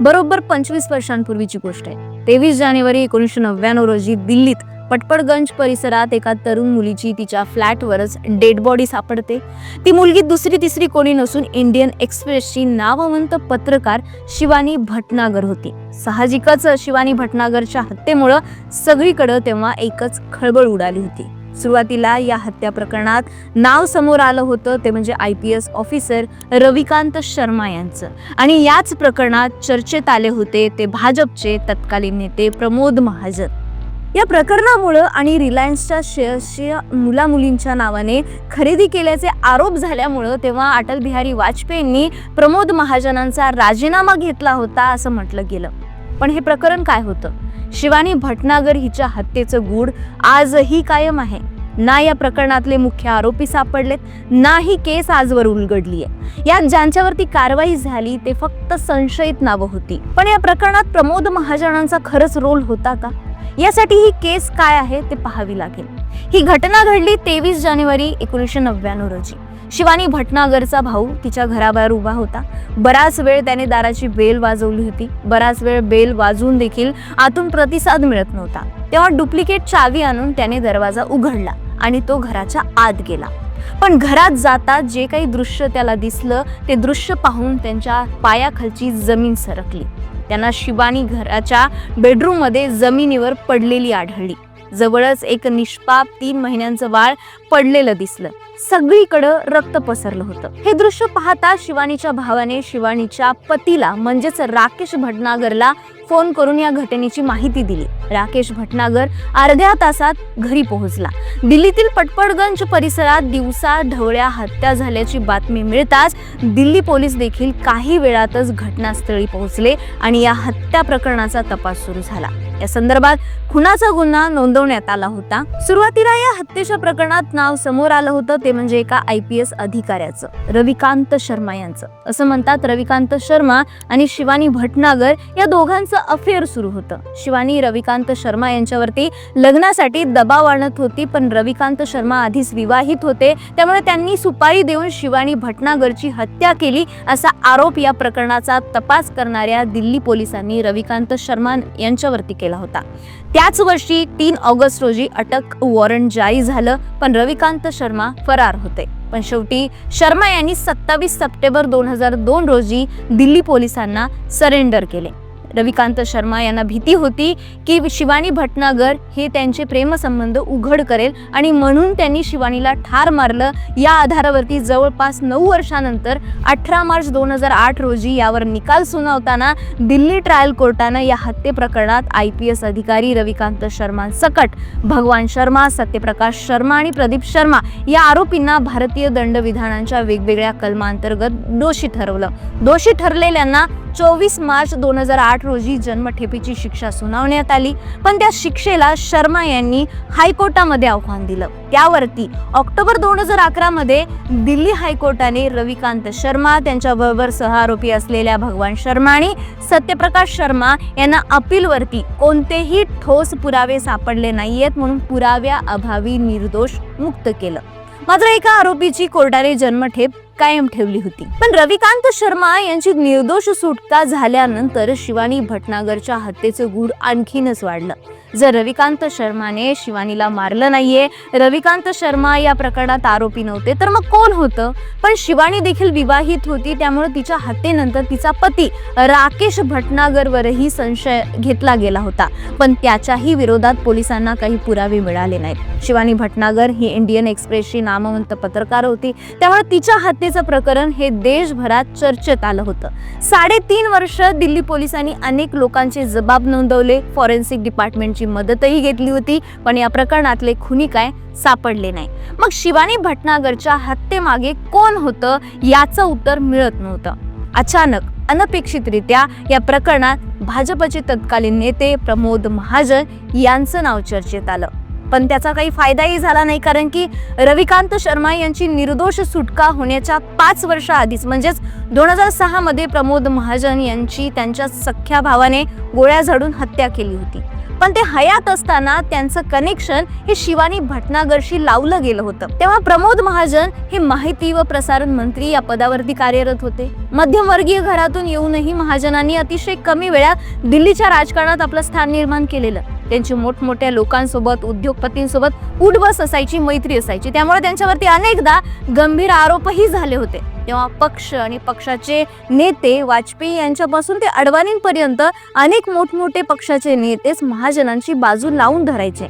बरोबर पंचवीस वर्षांपूर्वीची गोष्ट आहे. तेवीस जानेवारी एकोणीसशे नव्याण्णव रोजी दिल्लीत पटपडगंज परिसरात एका तरुण मुलीची तिच्या फ्लॅटवरच डेड बॉडी सापडते. ती मुलगी दुसरी तिसरी कोणी नसून इंडियन एक्सप्रेसची नामवंत पत्रकार शिवानी भटनागर होती. साहजिकच शिवानी भटनागरच्या हत्येमुळं सगळीकडं तेव्हा एकच खळबळ उडाली होती. सुरुवातीला या हत्या प्रकरणात नाव समोर आलं होतं ते म्हणजे I P S officer Ravikant Sharma यांचं. आणि याच प्रकरणात चर्चेत आले होते ते भाजपचे तत्कालीन नेते प्रमोद महाजन. या प्रकरणामुळं आणि रिलायन्सच्या शेअर्सची मुलामुलींच्या नावाने खरेदी केल्याचे आरोप झाल्यामुळं तेव्हा अटल बिहारी वाजपेयींनी प्रमोद महाजनांचा राजीनामा घेतला होता असं म्हटलं गेलं. पण हे प्रकरण काय होतं? शिवानी भटनागर हिच्या हत्येचं गूढ आजही कायम आहे. ना या प्रकरणातले मुख्य आरोपी सापडलेत ना ही केस आजवर उलगडली आहे यात ज्यांच्यावरती कारवाई झाली ते फक्त संशयित नावं होती. पण या प्रकरणात प्रमोद महाजनांचा खरंच रोल होता का? यासाठी ही केस काय आहे ते पाहावी लागेल. ही घटना घडली तेवीस जानेवारी एकोणीसशे नव्याण्णव रोजी. शिवानी भटनागरचा भाऊ तिच्या घराबाहेर उभा होता. बराच वेळ त्याने दाराची बेल वाजवली होती. बराच वेळ बेल वाजवून देखील आतून प्रतिसाद मिळत नव्हता. तेव्हा डुप्लिकेट चावी आणून त्याने दरवाजा उघडला आणि तो घराच्या आत गेला. पण घरात जाता जे काही दृश्य त्याला दिसलं ते दृश्य पाहून त्यांच्या पायाखालची जमीन सरकली. त्यांना शिवानी घराच्या बेडरूममध्ये जमिनीवर पडलेली आढळली. जवळच एक निष्पाप तीन महिन्यांचं बाळ पडलेलं दिसलं. सगळीकडं रक्त पसरलं होतं. हे दृश्य पाहता शिवानीच्या भावाने शिवानीच्या पतीला म्हणजेच राकेश भटनागरला फोन करून या घटनेची माहिती दिली. राकेश भटनागर अर्ध्या तासात घरी पोहोचला. दिल्लीतील पटपडगंज परिसरात दिवसा ढवळ्या हत्या झाल्याची बातमी मिळताच दिल्ली पोलीस देखील काही वेळातच घटनास्थळी पोहोचले आणि या हत्या प्रकरणाचा तपास सुरू झाला. या संदर्भात खुनाचा गुन्हा नोंदवण्यात आला होता. सुरुवातीला या हत्येच्या प्रकरणात नाव समोर आलं होतं ते म्हणजे एका आय पी एस अधिकाऱ्याचं रविकांत शर्मा यांचं. असं म्हणतात रविकांत शर्मा आणि शिवानी भटनागर या दोघांचं अफेअर सुरू होतं. शिवानी रविकांत शर्मा यांच्यावरती लग्नासाठी दबाव आणत होती पण रविकांत शर्मा आधीच विवाहित होते. त्यामुळे त्यांनी सुपारी देऊन शिवानी भटनागरची हत्या केली असा आरोप या प्रकरणाचा तपास करणाऱ्या दिल्ली पोलिसांनी रविकांत शर्मा यांच्यावरती केला होता. त्याच वर्षी तीन ऑगस्ट रोजी अटक वॉरंट जारी झालं पण रविकांत शर्मा फरार होते. पण शेवटी शर्मा यांनी सत्तावीस सप्टेंबर दोन हजार दोन रोजी दिल्ली पोलिसांना सरेंडर केले. रविकांत शर्मा यांना भीती होती की शिवानी भटनागर हे त्यांचे प्रेमसंबंध उघड करेल आणि म्हणून त्यांनी शिवानीला ठार मारलं. या आधारावरती जवळपास नऊ वर्षानंतर अठरा मार्च दोन हजार आठ रोजी यावर निकाल सुनावताना दिल्ली ट्रायल कोर्टानं या हत्ये प्रकरणात आय पी एस अधिकारी रविकांत शर्मा सकट भगवान शर्मा सत्यप्रकाश शर्मा आणि प्रदीप शर्मा या आरोपींना भारतीय दंडविधानांच्या वेगवेगळ्या कलमांतर्गत दोषी ठरवलं. दोषी ठरलेल्यांना चोवीस मार्च दोन हजार आठ रोजी जन्मठेपेची शिक्षा सुनावण्यात आली. पण त्या शिक्षेला शर्मा यांनी हायकोर्टामध्ये आव्हान दिलं. त्यावरती ऑक्टोबर दोन हजार अकरा मध्ये दिल्ली हायकोर्टाने रविकांत शर्मा त्यांच्याबरोबर सहआरोपी असलेल्या भगवान शर्मा आणि सत्यप्रकाश शर्मा यांना अपीलवरती कोणतेही ठोस पुरावे सापडले नाहीयेत म्हणून पुराव्या अभावी निर्दोष मुक्त केलं. मात्र एका आरोपीची कोर्टाने जन्मठेप कायम ठेवली होती. पण रविकांत शर्मा यांची निर्दोष सुटका झाल्यानंतर शिवानी भटनागरच्या हत्येचं गूढ आणखीनच वाढलं. जर रविकांत शर्माने शिवानीला मारलं नाहीये रविकांत शर्मा या प्रकरणात आरोपी नव्हते तर मग कोण होतं? पण शिवानी देखील विवाहित होती त्यामुळे तिच्या हत्येनंतर तिचा पती राकेश भटनागरवरही संशय घेतला गेला होता. पण त्याच्याही विरोधात पोलिसांना काही पुरावे मिळाले नाहीत. शिवानी भटनागर ही इंडियन एक्सप्रेसची नामवंत पत्रकार होती त्यामुळे तिच्या हत्ये हत्येचं प्रकरण हे देशभरात चर्चेत आलं होतं. साडेतीन वर्ष दिल्ली पोलिसांनी अनेक लोकांचे जबाब नोंदवले. फॉरेन्सिक डिपार्टमेंटची मदतही घेतली होती पण या प्रकरणातले खुनी काय सापडले नाही. मग शिवानी भटनागरच्या हत्येमागे कोण होतं याचं उत्तर मिळत नव्हतं. अचानक अनपेक्षितरित्या या प्रकरणात भाजपचे तत्कालीन नेते प्रमोद महाजन यांचं नाव चर्चेत आलं. पण त्याचा काही फायदाही झाला नाही कारण की रविकांत शर्मा यांची निर्दोष सुटका होण्याच्या पाच वर्ष आधीच म्हणजेच दोन हजार सहामध्ये प्रमोद महाजन यांची त्यांच्या सख्ख्या भावाने गोळ्या झाडून हत्या केली होती. पण ते हयात असताना त्यांचं कनेक्शन हे शिवानी भटनागरशी लावलं गेलं होतं. तेव्हा प्रमोद महाजन हे माहिती व प्रसारण मंत्री या पदावरती कार्यरत होते. मध्यमवर्गीय घरातून येऊनही महाजनांनी अतिशय कमी वेळात दिल्लीच्या राजकारणात आपलं स्थान निर्माण केलेलं. त्यांची मोठमोठ्या लोकांसोबत उद्योगपतींसोबत उठबस असायची मैत्री असायची. त्यामुळे त्यांच्यावरती अनेकदा गंभीर आरोपही झाले होते. तेव्हा पक्ष आणि पक्षाचे नेते वाजपेयी यांच्यापासून ते अडवाणींपर्यंत अनेक मोठमोठे पक्षाचे नेतेच महाजनांची बाजू लावून धरायचे.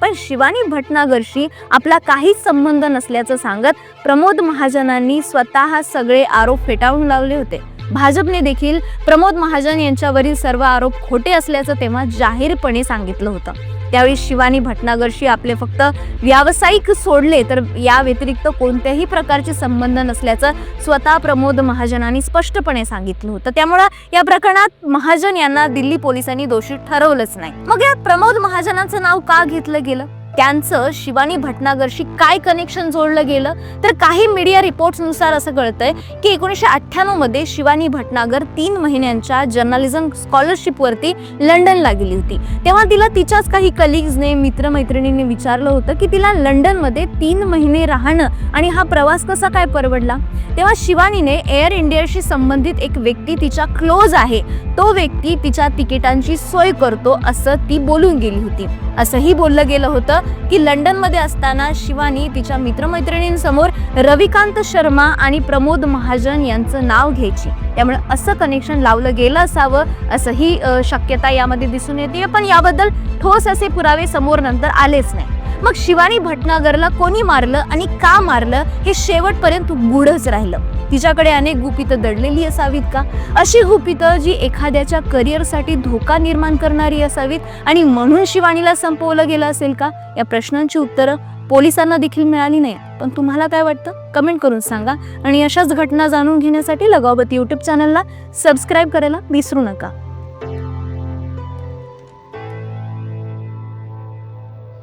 पण शिवानी भटनागरशी आपला काहीच संबंध नसल्याचं सांगत प्रमोद महाजनांनी स्वतः सगळे आरोप फेटाळून लावले होते. भाजपने देखील प्रमोद महाजन यांच्यावरील सर्व आरोप खोटे असल्याचं तेव्हा जाहीरपणे सांगितलं होतं. त्यावेळी शिवानी भटनागरशी आपले फक्त व्यावसायिक सोडले तर या व्यतिरिक्त कोणत्याही प्रकारचे संबंध नसल्याचं स्वतः प्रमोद महाजनांनी स्पष्टपणे सांगितलं होतं. त्यामुळं या प्रकरणात महाजन यांना दिल्ली पोलिसांनी दोषी ठरवलंच नाही. मग या प्रमोद महाजनांचं नाव का घेतलं गेलं? त्यांचं शिवानी भटनागरशी काय कनेक्शन जोडलं गेलं? तर काही मीडिया रिपोर्ट्सनुसार असं कळतंय की एकोणीसशे अठ्ठ्याण्णवमध्ये शिवानी भटनागर तीन महिन्यांच्या जर्नलिझम स्कॉलरशिपवरती लंडनला गेली होती. तेव्हा तिला तिच्याच काही कलिग्सने मित्रमैत्रिणींनी विचारलं होतं की तिला लंडनमध्ये तीन महिने राहणं आणि हा प्रवास कसा काय परवडला? तेव्हा शिवानीने एअर इंडियाशी संबंधित एक व्यक्ती तिच्या क्लोज आहे. तो व्यक्ती तिच्या तिकिटांची सोय करतो असं ती बोलून गेली होती. असंही बोललं गेलं होतं की लंडनमध्ये असताना शिवानी तिच्या मित्रमैत्रिणींसमोर रविकांत शर्मा आणि प्रमोद महाजन यांचं नाव घ्यायची. त्यामुळे असं कनेक्शन लावलं गेलं असावं असंही शक्यता यामध्ये दिसून येते पण याबद्दल ठोस असे पुरावे समोर नंतर आलेच नाही. मग शिवानी भटनागरला कोणी मारलं आणि का मारलं हे शेवटपर्यंत गुढच राहिलं. तिच्याकडे अनेक गुपितं दडलेली असावीत का? अशी गुपितं जी एखाद्याच्या करिअरसाठी धोका निर्माण करणारी असावीत आणि म्हणून शिवानीला संपवलं गेलं असेल का? या प्रश्नांची उत्तरं पोलिसांना देखील मिळाली नाही. पण तुम्हाला काय वाटतं? कमेंट करून सांगा. आणि अशाच घटना जाणून घेण्यासाठी लगावबत यूट्यूब चॅनलला सबस्क्राईब करायला विसरू नका.